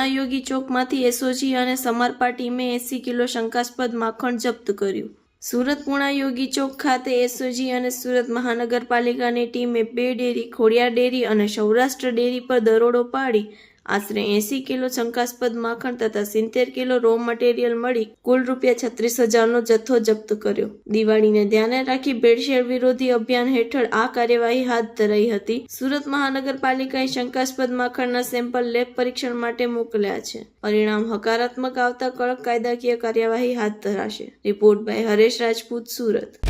પુણાયોગી ચોકમાંથી SOG અને સમરપા ટીમે એસી kilo શંકાસ્પદ માખણ જપ્ત કર્યું. સુરત પૂર્ણાયોગી ચોક ખાતે એસઓજી અને સુરત મહાનગરપાલિકાની ટીમે બે ડેરી, ખોડિયાર ડેરી અને સૌરાષ્ટ્ર ડેરી પર દરોડો પાડી આશરે એસી કિલો શંકાસ્પદ માખણ તથા સિત્તેર કિલો રો મટીરિયલ મળી કુલ રૂપિયા છત્રીસ હજારનો જથ્થો જપ્ત કર્યો. દિવાળીને ધ્યાને રાખી ભેળસેળ વિરોધી અભિયાન હેઠળ આ કાર્યવાહી હાથ ધરાઈ હતી. સુરત મહાનગરપાલિકાએ શંકાસ્પદ માખણના સેમ્પલ લેબ પરીક્ષણ માટે મોકલ્યા છે. પરિણામ હકારાત્મક આવતા કડક કાયદાકીય કાર્યવાહી હાથ ધરાશે. Report by Haresh Rajput, Surat.